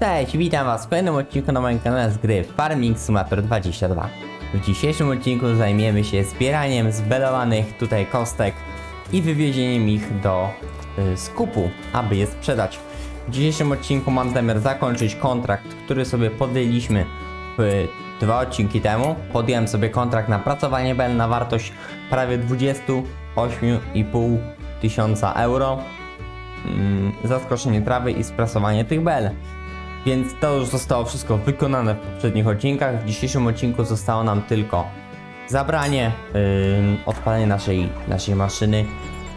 Cześć, witam was w kolejnym odcinku na moim kanale z gry Farming Simulator 22. W dzisiejszym odcinku zajmiemy się zbieraniem zbelowanych tutaj kostek i wywiezieniem ich do y, skupu, aby je sprzedać. W dzisiejszym odcinku mam zamiar zakończyć kontrakt, który sobie podjęliśmy w dwa odcinki temu. Podjąłem sobie kontrakt na pracowanie bel na wartość prawie 28,5 tysiąca euro mm, za skoszenie trawy i sprasowanie tych bel. Więc to już zostało wszystko wykonane w poprzednich odcinkach. W dzisiejszym odcinku zostało nam tylko zabranie, yy, odpalenie naszej, naszej maszyny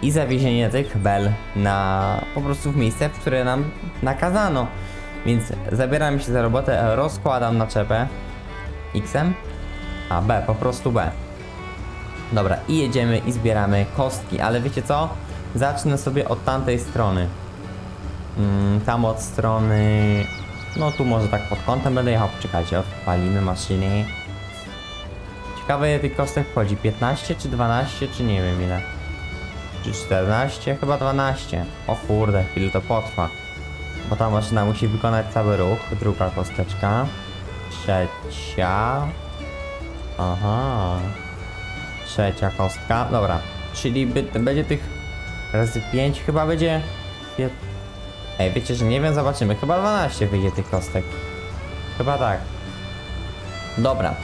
i zawiezienie tych bel na po prostu w miejsce, w które nam nakazano. Więc zabieram się za robotę, rozkładam naczepę X-em, a B, po prostu B. Dobra, i jedziemy i zbieramy kostki, ale wiecie co? Zacznę sobie od tamtej strony. Mm, tam od strony. No tu może tak pod kątem będę jechał. Czekajcie, odpalimy maszyny. Ciekawe tych kostek wchodzi. 15 czy 12 czy nie wiem ile. Czy 14? Chyba 12. O kurde, chwilę to potrwa. Bo ta maszyna musi wykonać cały ruch. Druga kosteczka. Trzecia. Aha. Trzecia kostka. Dobra. Czyli by, będzie tych razy 5 chyba będzie. Pię- Ej, wiecie, że nie wiem, zobaczymy. Chyba 12 wyjdzie tych kostek. Chyba tak. Dobra.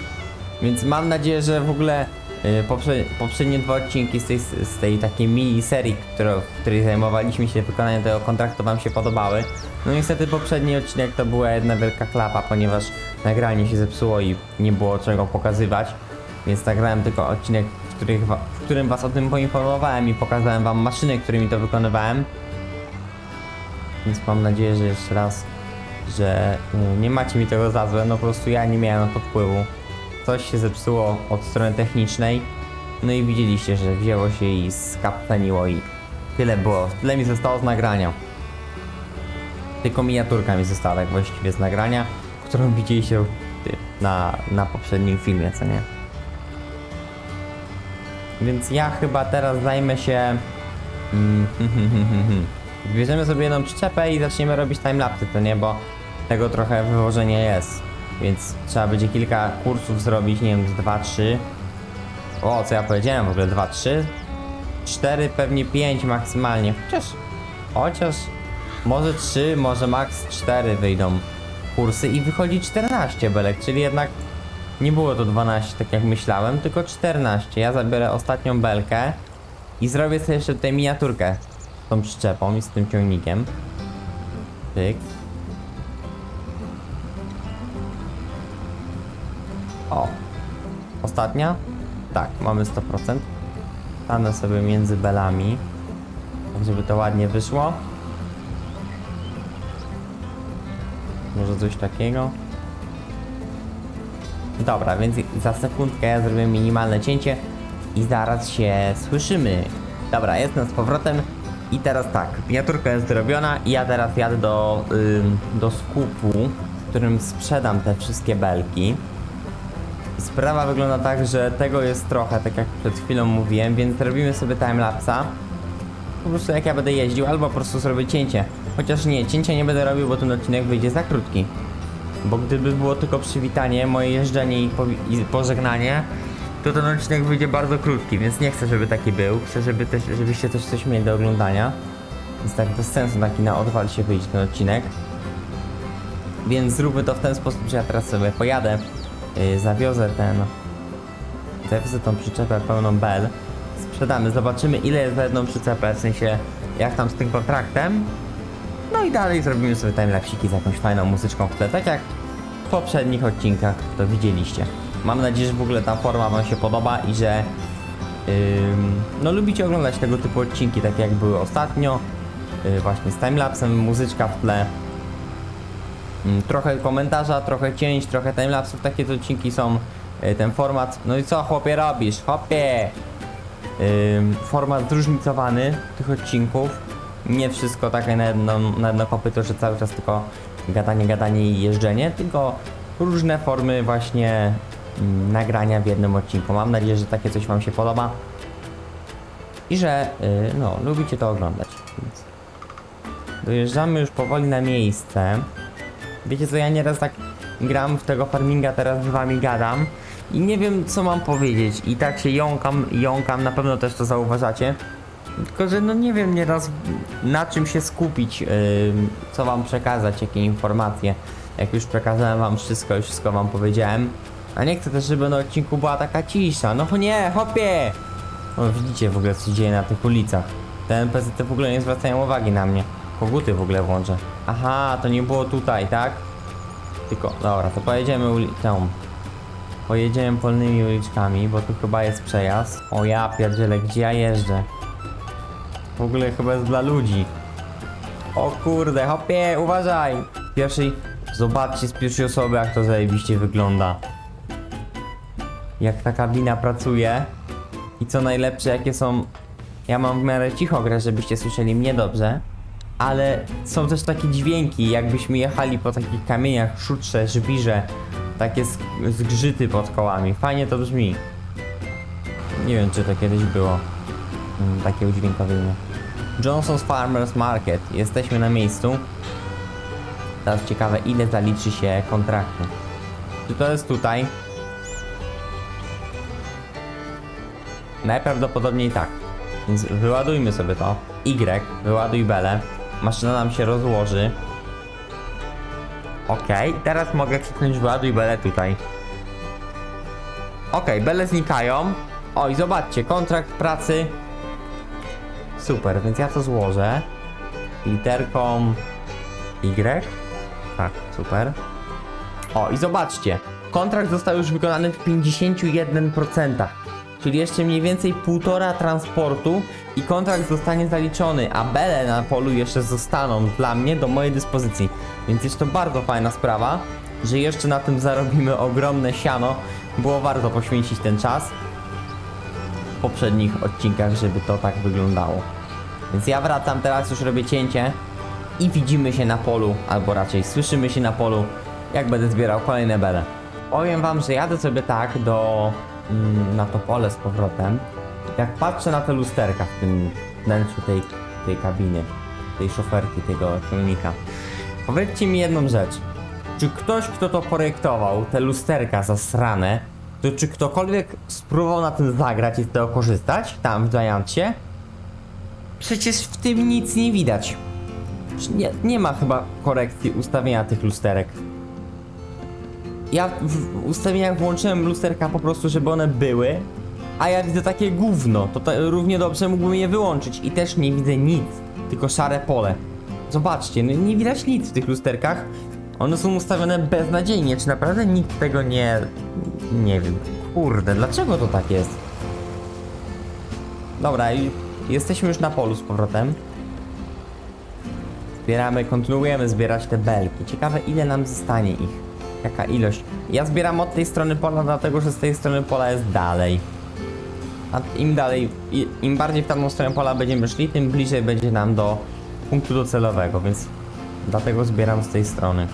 Więc mam nadzieję, że w ogóle y, poprze poprzednie dwa odcinki z tej, z tej takiej mini serii, w której zajmowaliśmy się wykonaniem tego kontraktu wam się podobały. No niestety poprzedni odcinek to była jedna wielka klapa, ponieważ nagranie się zepsuło i nie było czego pokazywać. Więc nagrałem tylko odcinek, w, których, w którym was o tym poinformowałem i pokazałem wam maszyny, którymi to wykonywałem. Więc mam nadzieję, że jeszcze raz, że y, nie macie mi tego za złe, no po prostu ja nie miałem na to wpływu. Coś się zepsuło od strony technicznej, no i widzieliście, że wzięło się i skaptaniło i tyle było, tyle mi zostało z nagrania. Tylko miniaturka mi została tak właściwie z nagrania, którą widzieliście na, na poprzednim filmie, co nie? Więc ja chyba teraz zajmę się... Mm, Bierzemy sobie jedną przyczepę i zaczniemy robić timelapsy, to nie, bo tego trochę wywożenia jest. Więc trzeba będzie kilka kursów zrobić, nie wiem, z 2-3. O, co ja powiedziałem w ogóle, 2-3? 4, pewnie 5 maksymalnie. Chociaż, chociaż może 3, może max 4 wyjdą kursy i wychodzi 14 belek, czyli jednak nie było to 12 tak jak myślałem, tylko 14. Ja zabiorę ostatnią belkę i zrobię sobie jeszcze tutaj miniaturkę tą przyczepą i z tym ciągnikiem. Pyk. O. Ostatnia? Tak, mamy 100%. Stanę sobie między belami, tak żeby to ładnie wyszło. Może coś takiego. Dobra, więc za sekundkę ja zrobię minimalne cięcie i zaraz się słyszymy. Dobra, jestem z powrotem i teraz tak, miniaturka jest zrobiona i ja teraz jadę do, ym, do skupu, w którym sprzedam te wszystkie belki. Sprawa wygląda tak, że tego jest trochę, tak jak przed chwilą mówiłem, więc zrobimy sobie timelapsa. Po prostu jak ja będę jeździł, albo po prostu zrobię cięcie. Chociaż nie, cięcia nie będę robił, bo ten odcinek wyjdzie za krótki. Bo gdyby było tylko przywitanie, moje jeżdżenie i, i pożegnanie, to ten odcinek wyjdzie bardzo krótki, więc nie chcę, żeby taki był. Chcę, żeby też, żebyście też coś mieli do oglądania. Więc tak bez sensu taki na odwal się wyjdzie ten odcinek. Więc zróbmy to w ten sposób, że ja teraz sobie pojadę, yy, zawiozę ten, zawiozę tą przyczepę pełną bel, sprzedamy, zobaczymy ile jest za jedną przyczepę, w sensie jak tam z tym kontraktem. No i dalej zrobimy sobie timelapsiki z jakąś fajną muzyczką w tle, tak jak w poprzednich odcinkach to widzieliście. Mam nadzieję, że w ogóle ta forma wam się podoba i że no lubicie oglądać tego typu odcinki, takie jak były ostatnio, yy, właśnie z timelapsem, muzyczka w tle. Mm, Trochę komentarza, trochę cięć, trochę timelapsów, takie to odcinki są y, ten format. No i co chłopie robisz? Chłopie! Ym, format zróżnicowany tych odcinków. Nie wszystko takie na jedno, na jedno że cały czas tylko gadanie, gadanie i jeżdżenie, tylko różne formy właśnie nagrania w jednym odcinku. Mam nadzieję, że takie coś Wam się podoba i że y, no, lubicie to oglądać. Więc dojeżdżamy już powoli na miejsce. Wiecie co, ja nieraz tak gram w tego farminga, teraz z wami gadam i nie wiem co mam powiedzieć i tak się jąkam, jąkam, na pewno też to zauważacie. Tylko, że no nie wiem nieraz na czym się skupić, yy, co wam przekazać, jakie informacje. Jak już przekazałem wam wszystko, już wszystko wam powiedziałem. A nie chcę też, żeby na odcinku była taka cisza. No nie, hopie! O, widzicie w ogóle co się dzieje na tych ulicach. Te NPC w ogóle nie zwracają uwagi na mnie. Koguty w ogóle włączę. Aha, to nie było tutaj, tak? Tylko, dobra, to pojedziemy ulicą. Pojedziemy polnymi uliczkami, bo tu chyba jest przejazd. O ja pierdzielę, gdzie ja jeżdżę? W ogóle chyba jest dla ludzi. O kurde, hopie, uważaj! Pierwszej, zobaczcie z pierwszej osoby jak to zajebiście wygląda. Jak ta kabina pracuje. I co najlepsze, jakie są... Ja mam w miarę cicho grę, żebyście słyszeli mnie dobrze. Ale są też takie dźwięki, jakbyśmy jechali po takich kamieniach, szutrze, żwirze. Takie zgrzyty pod kołami. Fajnie to brzmi. Nie wiem, czy to kiedyś było. Mm, takie udźwiękowienie. Johnson's Farmers Market. Jesteśmy na miejscu. Teraz ciekawe, ile zaliczy się kontraktu. Czy to jest tutaj? Najprawdopodobniej tak. Więc wyładujmy sobie to. Y, wyładuj belę. Maszyna nam się rozłoży. Okej, teraz mogę kliknąć wyładuj belę tutaj. Okej, bele znikają. Oj, zobaczcie, kontrakt pracy. Super, więc ja to złożę. Literką Y. Tak, super. O, i zobaczcie, kontrakt został już wykonany w 51%. Czyli jeszcze mniej więcej półtora transportu i kontrakt zostanie zaliczony, a bele na polu jeszcze zostaną dla mnie do mojej dyspozycji. Więc jest to bardzo fajna sprawa, że jeszcze na tym zarobimy ogromne siano. Było warto poświęcić ten czas w poprzednich odcinkach, żeby to tak wyglądało. Więc ja wracam, teraz już robię cięcie i widzimy się na polu, albo raczej słyszymy się na polu, jak będę zbierał kolejne bele. Powiem wam, że jadę sobie tak do na to pole z powrotem. Jak patrzę na te lusterka w tym wnętrzu tej, tej kabiny, tej szoferki, tego ciągnika. Powiedzcie mi jedną rzecz. Czy ktoś, kto to projektował, te lusterka zasrane, to czy ktokolwiek spróbował na tym zagrać i z tego korzystać, tam w Giantsie? Przecież w tym nic nie widać. Nie, nie ma chyba korekcji ustawienia tych lusterek. Ja w ustawieniach włączyłem lusterka po prostu, żeby one były, a ja widzę takie gówno, to, to równie dobrze mógłbym je wyłączyć i też nie widzę nic, tylko szare pole. Zobaczcie, no nie widać nic w tych lusterkach. One są ustawione beznadziejnie, czy naprawdę nikt tego nie... nie wiem. Kurde, dlaczego to tak jest? Dobra, jesteśmy już na polu z powrotem. Zbieramy, kontynuujemy zbierać te belki. Ciekawe ile nam zostanie ich. Jaka ilość. Ja zbieram od tej strony pola, dlatego że z tej strony pola jest dalej. A im dalej, im bardziej w tamtą stronę pola będziemy szli, tym bliżej będzie nam do punktu docelowego, więc dlatego zbieram z tej strony.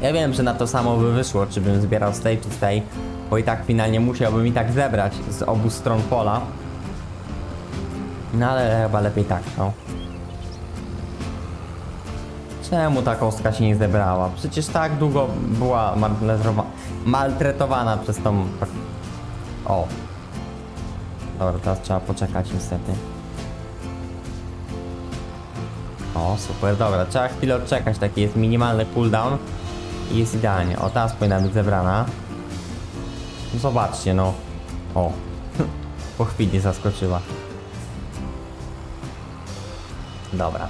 Ja wiem, że na to samo by wyszło, czy bym zbierał z tej czy z tej, bo i tak finalnie musiałbym i tak zebrać z obu stron pola. No ale chyba lepiej tak, no. Czemu ta kostka się nie zebrała? Przecież tak długo była maltretowa- maltretowana przez tą... O. Dobra, teraz trzeba poczekać niestety. O, super, dobra, trzeba chwilę odczekać, taki jest minimalny cooldown i jest idealnie. O, teraz powinna być zebrana. No Zobaczcie, no. O. po chwili zaskoczyła. Dobra.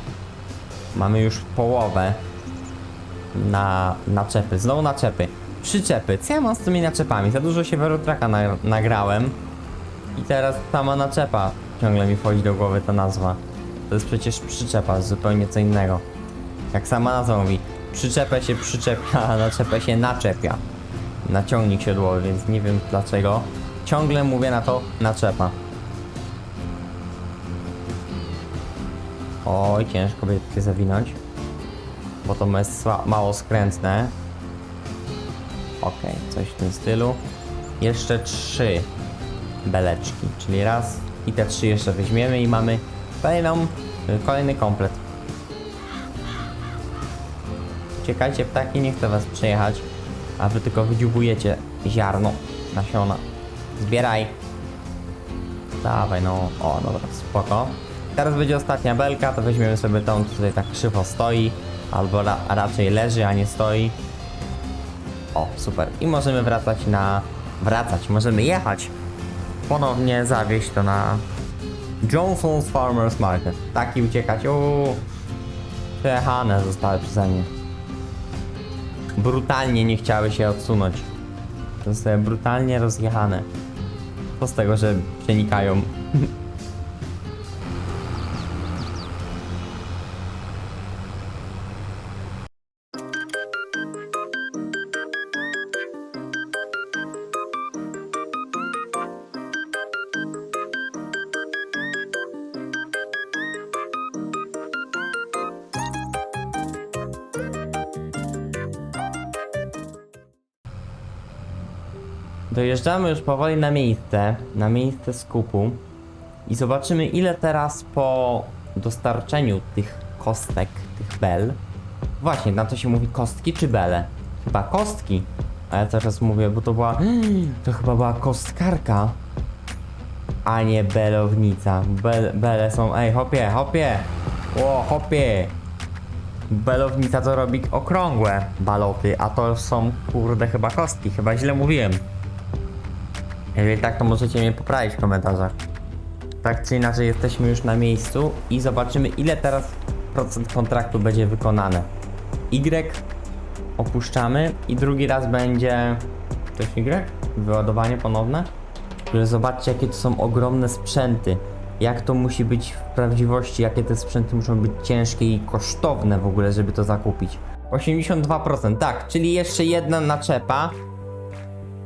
Mamy już połowę na naczepy. Znowu naczepy. Przyczepy. Co ja mam z tymi naczepami? Za dużo się Verotraka na, nagrałem. I teraz sama naczepa ciągle mi wchodzi do głowy ta nazwa. To jest przecież przyczepa, zupełnie co innego. Jak sama nazwa mówi, przyczepę się przyczepia, a naczepę się naczepia. Na ciągnik siodłowy, więc nie wiem dlaczego. Ciągle mówię na to naczepa. Oj, ciężko będzie zawinąć. Bo to jest mało skrętne. Okej, coś w tym stylu. Jeszcze trzy beleczki, czyli raz i te trzy jeszcze weźmiemy i mamy kolejną, kolejny komplet. Uciekajcie ptaki, nie chcę was przejechać. A wy tylko wydziubujecie ziarno, nasiona. Zbieraj. Dawaj, no. O, dobra, spoko. Teraz będzie ostatnia belka, to weźmiemy sobie tą, co tutaj tak krzywo stoi. Albo ra raczej leży, a nie stoi. O, super. I możemy wracać na... Wracać, możemy jechać. Ponownie zawieźć to na... Johnson's Farmers Market. Tak i uciekać. Uuu. Przejechane zostały przeze mnie. Brutalnie nie chciały się odsunąć. Zostały brutalnie rozjechane. Co z tego, że przenikają? Dojeżdżamy już powoli na miejsce, na miejsce skupu i zobaczymy ile teraz po dostarczeniu tych kostek, tych bel. Właśnie, na to się mówi kostki czy bele? Chyba kostki. A ja teraz mówię, bo to była... To chyba była kostkarka. A nie belownica. Bel, bele są... Ej, hopie, hopie! Ło, hopie! Belownica to robi okrągłe baloty, a to są kurde chyba kostki, chyba źle mówiłem. Jeżeli tak, to możecie mnie poprawić w komentarzach. Tak czy inaczej, jesteśmy już na miejscu i zobaczymy, ile teraz procent kontraktu będzie wykonane. Y opuszczamy i drugi raz będzie. Coś Y? Wyładowanie ponowne? Ale zobaczcie, jakie to są ogromne sprzęty. Jak to musi być w prawdziwości, jakie te sprzęty muszą być ciężkie i kosztowne w ogóle, żeby to zakupić. 82%, tak, czyli jeszcze jedna naczepa,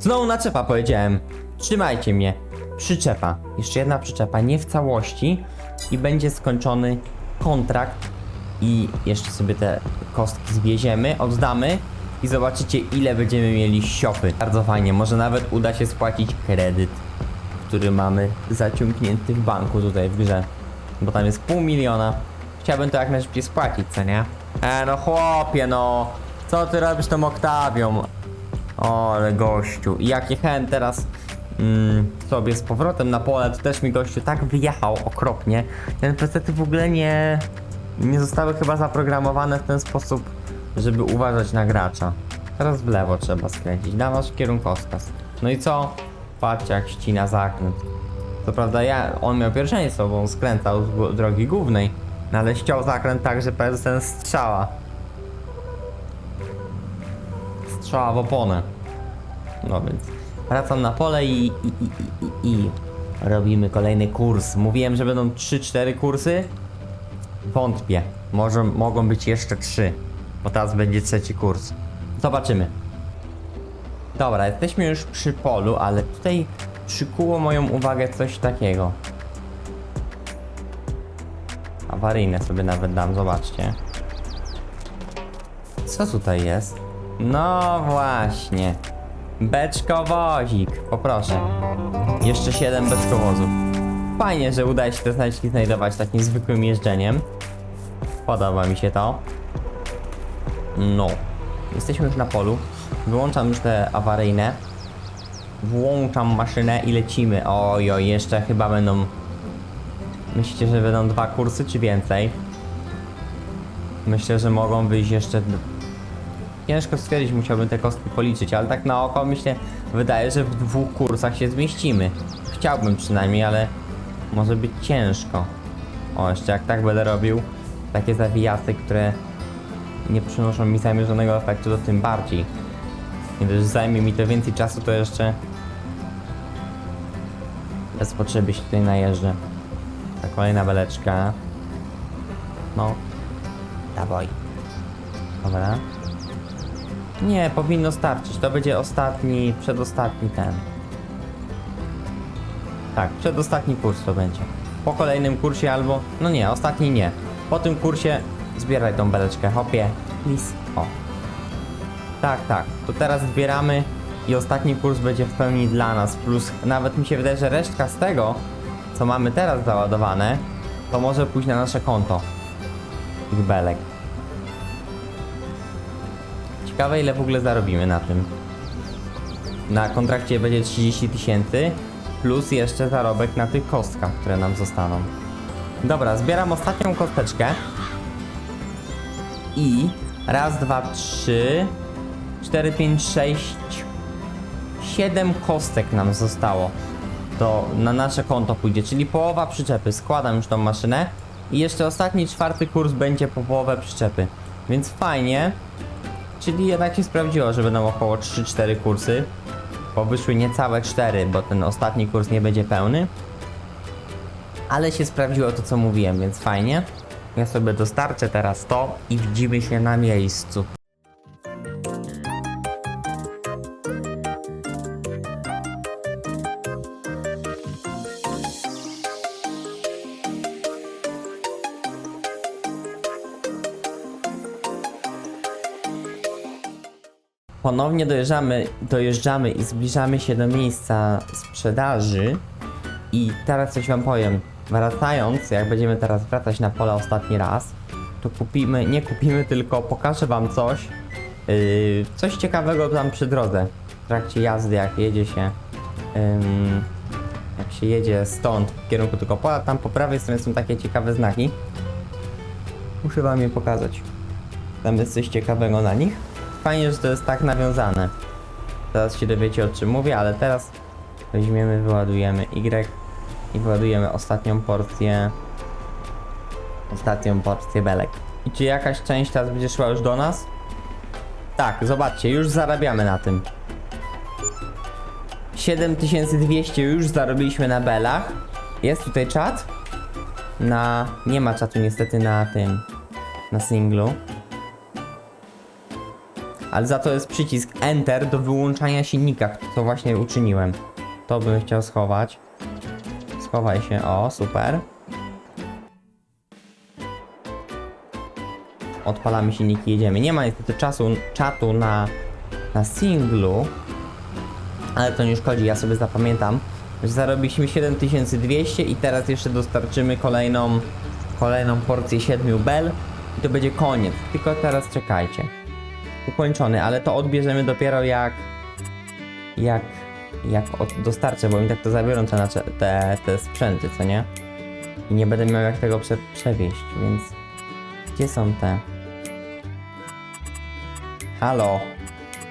Znowu naczepa powiedziałem. Trzymajcie mnie. Przyczepa. Jeszcze jedna przyczepa, nie w całości. I będzie skończony kontrakt. I jeszcze sobie te kostki zwieziemy, oddamy. I zobaczycie ile będziemy mieli siopy. Bardzo fajnie, może nawet uda się spłacić kredyt, który mamy zaciągnięty w banku tutaj w grze. Bo tam jest pół miliona. Chciałbym to jak najszybciej spłacić, co nie? E no chłopie no. Co ty robisz tą Oktawią? O, ale gościu. I jak jechałem teraz mm, sobie z powrotem na pole, to też mi gościu tak wyjechał okropnie. Ten pecety w ogóle nie, nie zostały chyba zaprogramowane w ten sposób, żeby uważać na gracza. Teraz w lewo trzeba skręcić, dawasz kierunkowskaz. No i co? Patrzcie jak ścina zakręt. Co prawda ja, on miał pierwszeństwo, bo on skręcał z drogi głównej, no ale ściął zakręt tak, że ten strzała. strzała w oponę. No więc wracam na pole i, i, i, i, robimy kolejny kurs. Mówiłem, że będą 3-4 kursy. Wątpię. Może mogą być jeszcze 3, bo teraz będzie trzeci kurs. Zobaczymy. Dobra, jesteśmy już przy polu, ale tutaj przykuło moją uwagę coś takiego. Awaryjne sobie nawet dam, zobaczcie. Co tutaj jest? No właśnie. Beczkowozik, poproszę. Jeszcze 7 beczkowozów. Fajnie, że udaje się te znaczki znajdować takim zwykłym jeżdżeniem. Podoba mi się to. No. Jesteśmy już na polu. Wyłączam już te awaryjne. Włączam maszynę i lecimy. Oj, oj, jeszcze chyba będą... Myślicie, że będą dwa kursy, czy więcej? Myślę, że mogą wyjść jeszcze Ciężko stwierdzić, musiałbym te kostki policzyć, ale tak na oko myślę, wydaje, że w dwóch kursach się zmieścimy. Chciałbym przynajmniej, ale może być ciężko. O, jeszcze jak tak będę robił, takie zawijasy, które nie przynoszą mi zamierzonego efektu, to tym bardziej. Że zajmie mi to więcej czasu, to jeszcze bez potrzeby się tutaj najeżdżę. Ta kolejna beleczka. No. Dawaj. Dobra. Nie, powinno starczyć. To będzie ostatni, przedostatni ten. Tak, przedostatni kurs to będzie. Po kolejnym kursie albo... No nie, ostatni nie. Po tym kursie zbieraj tą beleczkę, hopie. Please. O. Tak, tak. To teraz zbieramy i ostatni kurs będzie w pełni dla nas. Plus nawet mi się wydaje, że resztka z tego, co mamy teraz załadowane, to może pójść na nasze konto. Tych belek. Ciekawe ile w ogóle zarobimy na tym. Na kontrakcie będzie 30 tysięcy, plus jeszcze zarobek na tych kostkach, które nam zostaną. Dobra, zbieram ostatnią kosteczkę. I raz, dwa, trzy, cztery, pięć, sześć, siedem kostek nam zostało. To na nasze konto pójdzie, czyli połowa przyczepy. Składam już tą maszynę. I jeszcze ostatni, czwarty kurs będzie po połowę przyczepy. Więc fajnie. Czyli jednak się sprawdziło, że będą około 3-4 kursy. Bo wyszły niecałe 4, bo ten ostatni kurs nie będzie pełny. Ale się sprawdziło to, co mówiłem, więc fajnie. Ja sobie dostarczę teraz to i widzimy się na miejscu. Ponownie dojeżdżamy, dojeżdżamy i zbliżamy się do miejsca sprzedaży. I teraz coś wam powiem. Wracając, jak będziemy teraz wracać na pole ostatni raz, to kupimy, nie kupimy, tylko pokażę wam coś. Yy, coś ciekawego tam przy drodze. W trakcie jazdy, jak jedzie się. ym, jak się jedzie stąd w kierunku tego pola, tam po prawej stronie są takie ciekawe znaki. Muszę wam je pokazać. Tam jest coś ciekawego na nich. Fajnie, że to jest tak nawiązane. Teraz się dowiecie o czym mówię, ale teraz weźmiemy, wyładujemy Y i wyładujemy ostatnią porcję ostatnią porcję belek. I czy jakaś część teraz będzie szła już do nas? Tak, zobaczcie, już zarabiamy na tym. 7200 już zarobiliśmy na belach. Jest tutaj czat? Na... nie ma czatu niestety na tym... na singlu. Ale za to jest przycisk Enter do wyłączania silnika, co właśnie uczyniłem. To bym chciał schować. Schowaj się, o, super. Odpalamy silniki, jedziemy. Nie ma niestety czasu, czatu na, na singlu, ale to nie szkodzi, ja sobie zapamiętam, zarobiliśmy 7200 i teraz jeszcze dostarczymy kolejną, kolejną porcję 7 bel i to będzie koniec. Tylko teraz czekajcie ukończony, ale to odbierzemy dopiero jak jak jak dostarczę, bo mi tak to zabiorą te, te, te sprzęty, co nie? I nie będę miał jak tego prze, przewieźć, więc gdzie są te? Halo,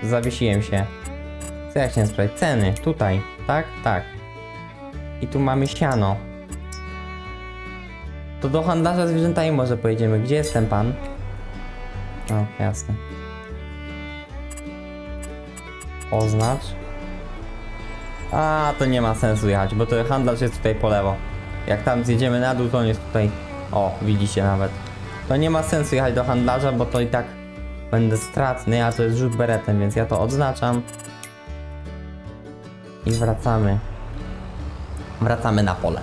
zawiesiłem się. Co ja chciałem sprawdzić? Ceny, tutaj, tak? Tak. I tu mamy siano. To do handlarza zwierzętami może pojedziemy. Gdzie jest ten pan? O, jasne. Oznacz. A, to nie ma sensu jechać, bo to handlarz jest tutaj po lewo. Jak tam zjedziemy na dół, to on jest tutaj. O, widzicie nawet. To nie ma sensu jechać do handlarza, bo to i tak będę stratny, a to jest rzut beretem, więc ja to odznaczam. I wracamy. Wracamy na pole.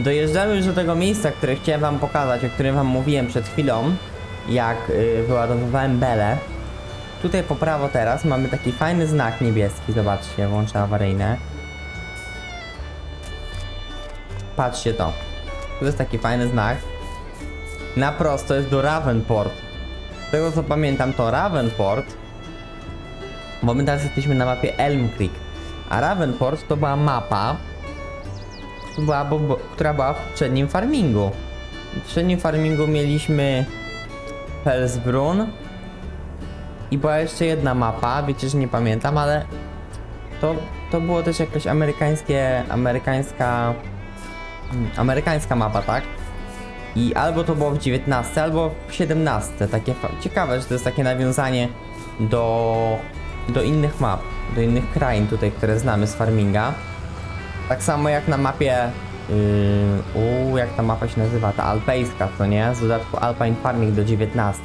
Dojeżdżamy już do tego miejsca, które chciałem wam pokazać, o którym wam mówiłem przed chwilą, jak yy, wyładowywałem belę. Tutaj po prawo teraz mamy taki fajny znak niebieski, zobaczcie, włączę awaryjne. Patrzcie to. To jest taki fajny znak. Na prosto jest do Ravenport. Z tego co pamiętam to Ravenport, bo my teraz jesteśmy na mapie Elm Creek. A Ravenport to była mapa, była, bo, bo, która była w poprzednim farmingu. W poprzednim farmingu mieliśmy Felsbrunn i była jeszcze jedna mapa, wiecie, że nie pamiętam, ale to, to było też jakaś amerykańskie, amerykańska, hmm, amerykańska mapa, tak? I albo to było w 19, albo w 17. Takie ciekawe, że to jest takie nawiązanie do, do innych map, do innych krain tutaj, które znamy z farminga. Tak samo jak na mapie. Yy, u, jak ta mapa się nazywa? Ta alpejska, co nie? Z dodatku Alpine Farming do 19.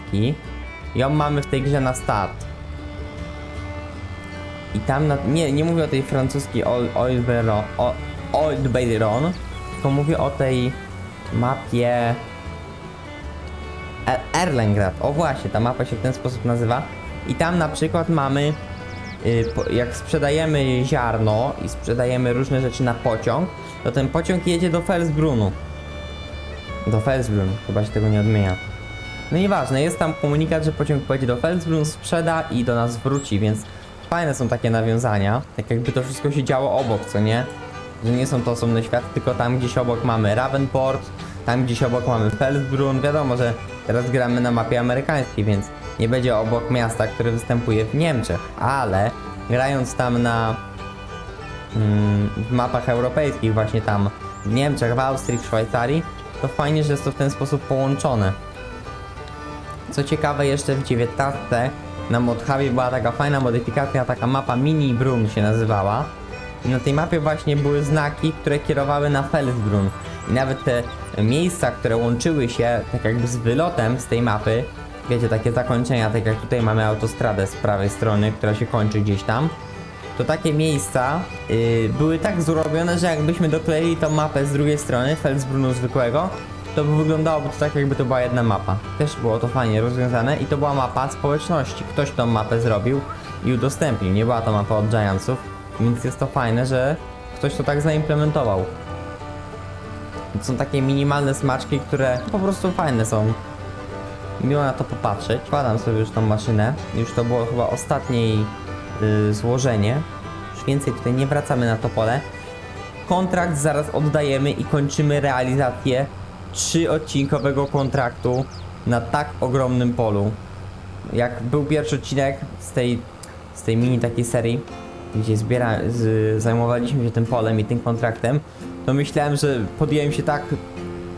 Ją mamy w tej grze na start. I tam na, nie, nie mówię o tej francuskiej Old, Old, Old tylko mówię o tej mapie E- Erlengrad. O właśnie, ta mapa się w ten sposób nazywa. I tam na przykład mamy jak sprzedajemy ziarno i sprzedajemy różne rzeczy na pociąg, to ten pociąg jedzie do Felsbrunu. Do Felsbrun, chyba się tego nie odmienia. No nieważne, jest tam komunikat, że pociąg pojedzie do Felsbrun, sprzeda i do nas wróci, więc fajne są takie nawiązania. Tak jakby to wszystko się działo obok, co nie? Że nie są to osobne światy, tylko tam gdzieś obok mamy Ravenport, tam gdzieś obok mamy Felsbrun. Wiadomo, że teraz gramy na mapie amerykańskiej, więc nie będzie obok miasta, które występuje w Niemczech, ale grając tam na mm, mapach europejskich, właśnie tam w Niemczech, w Austrii, w Szwajcarii, to fajnie, że jest to w ten sposób połączone. Co ciekawe, jeszcze w 19 na Modhubie była taka fajna modyfikacja, taka mapa Mini Brun się nazywała. I na tej mapie właśnie były znaki, które kierowały na Felsbrun. I nawet te miejsca, które łączyły się tak jakby z wylotem z tej mapy, wiecie, takie zakończenia, tak jak tutaj mamy autostradę z prawej strony, która się kończy gdzieś tam, to takie miejsca y, były tak zrobione, że jakbyśmy dokleili tą mapę z drugiej strony, Felsbrunu zwykłego, to by wyglądałoby to tak, jakby to była jedna mapa. Też było to fajnie rozwiązane i to była mapa społeczności. Ktoś tą mapę zrobił i udostępnił. Nie była to mapa od Giantsów, więc jest to fajne, że ktoś to tak zaimplementował. To są takie minimalne smaczki, które po prostu fajne są. Miło na to popatrzeć. Wkładam sobie już tą maszynę. Już to było chyba ostatnie jej y, złożenie. Już więcej tutaj nie wracamy na to pole. Kontrakt zaraz oddajemy i kończymy realizację trzyodcinkowego kontraktu na tak ogromnym polu. Jak był pierwszy odcinek z tej, z tej mini takiej serii, gdzie zbiera, z, zajmowaliśmy się tym polem i tym kontraktem, to myślałem, że podjąłem się tak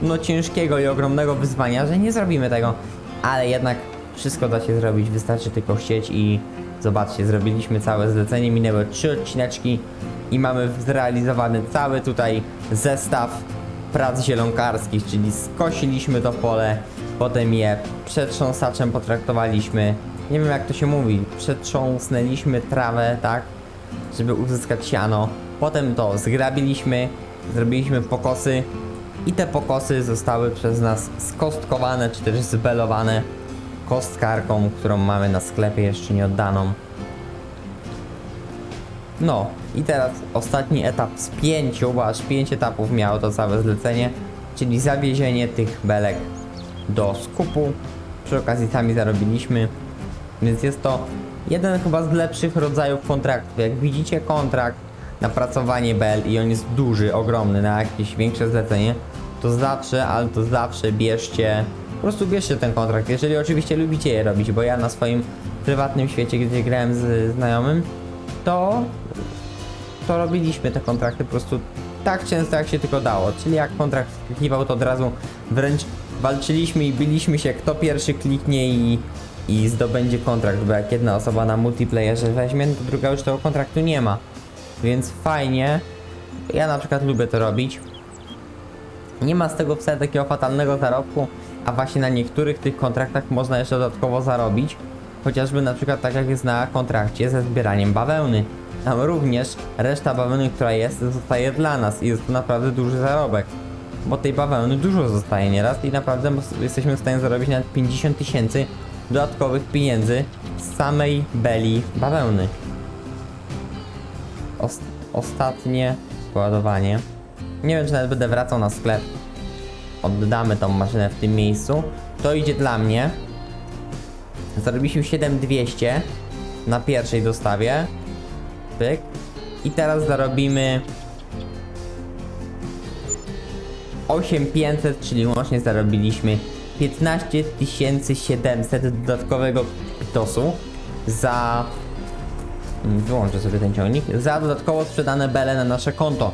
no ciężkiego i ogromnego wyzwania, że nie zrobimy tego. Ale jednak wszystko da się zrobić, wystarczy tylko chcieć i zobaczcie, zrobiliśmy całe zlecenie, minęły trzy odcineczki i mamy zrealizowany cały tutaj zestaw prac zielonkarskich, czyli skosiliśmy to pole, potem je przetrząsaczem potraktowaliśmy, nie wiem jak to się mówi, przetrząsnęliśmy trawę, tak, żeby uzyskać siano, potem to zgrabiliśmy, zrobiliśmy pokosy i te pokosy zostały przez nas skostkowane, czy też zbelowane kostkarką, którą mamy na sklepie jeszcze nie oddaną. No i teraz ostatni etap z pięciu, bo aż pięć etapów miało to całe zlecenie, czyli zawiezienie tych belek do skupu. Przy okazji sami zarobiliśmy, więc jest to jeden chyba z lepszych rodzajów kontraktów. Jak widzicie kontrakt na pracowanie bel i on jest duży, ogromny na jakieś większe zlecenie, to zawsze, ale to zawsze bierzcie, po prostu bierzcie ten kontrakt, jeżeli oczywiście lubicie je robić, bo ja na swoim prywatnym świecie, gdzie grałem z znajomym, to to robiliśmy te kontrakty po prostu tak często jak się tylko dało. Czyli jak kontrakt klikiwał, to od razu wręcz walczyliśmy i biliśmy się, kto pierwszy kliknie i, i zdobędzie kontrakt, bo jak jedna osoba na multiplayerze weźmie, to druga już tego kontraktu nie ma. Więc fajnie. Ja na przykład lubię to robić. Nie ma z tego wcale takiego fatalnego zarobku, a właśnie na niektórych tych kontraktach można jeszcze dodatkowo zarobić. Chociażby na przykład tak jak jest na kontrakcie ze zbieraniem bawełny. Tam również reszta bawełny, która jest, zostaje dla nas i jest to naprawdę duży zarobek. Bo tej bawełny dużo zostaje nieraz i naprawdę jesteśmy w stanie zarobić nawet 50 tysięcy dodatkowych pieniędzy z samej beli bawełny. Ost- ostatnie ładowanie. Nie wiem, czy nawet będę wracał na sklep. Oddamy tą maszynę w tym miejscu. To idzie dla mnie. Zarobiliśmy 7200 na pierwszej dostawie. Pyk. I teraz zarobimy 8500, czyli łącznie zarobiliśmy 15 700 dodatkowego pitosu za Wyłączę sobie ten ciągnik. Za dodatkowo sprzedane bele na nasze konto.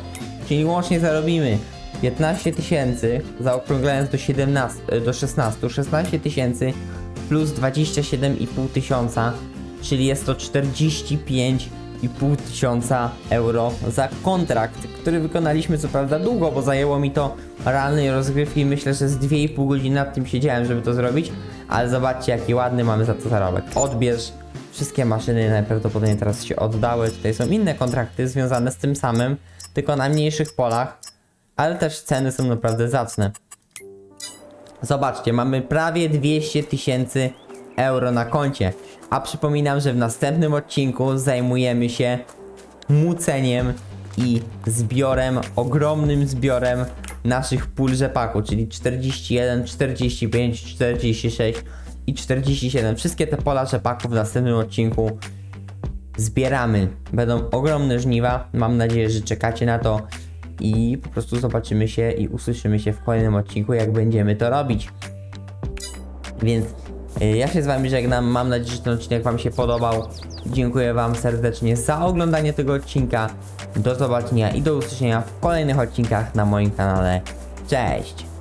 Czyli łącznie zarobimy 15 tysięcy, zaokrąglając do 17, e, do 16, 16 tysięcy plus 27,5 tysiąca, czyli jest to 45,5 tysiąca euro za kontrakt, który wykonaliśmy co prawda długo, bo zajęło mi to realnej rozgrywki, myślę, że z 2,5 godziny nad tym siedziałem, żeby to zrobić, ale zobaczcie jaki ładny mamy za to zarobek. Odbierz Wszystkie maszyny najprawdopodobniej teraz się oddały. Tutaj są inne kontrakty związane z tym samym, tylko na mniejszych polach, ale też ceny są naprawdę zacne. Zobaczcie, mamy prawie 200 tysięcy euro na koncie. A przypominam, że w następnym odcinku zajmujemy się muceniem i zbiorem, ogromnym zbiorem naszych pól rzepaku, czyli 41, 45, 46 i 47. Wszystkie te pola rzepaku w następnym odcinku zbieramy. Będą ogromne żniwa. Mam nadzieję, że czekacie na to i po prostu zobaczymy się i usłyszymy się w kolejnym odcinku, jak będziemy to robić. Więc y, ja się z wami żegnam. Mam nadzieję, że ten odcinek wam się podobał. Dziękuję wam serdecznie za oglądanie tego odcinka. Do zobaczenia i do usłyszenia w kolejnych odcinkach na moim kanale. Cześć!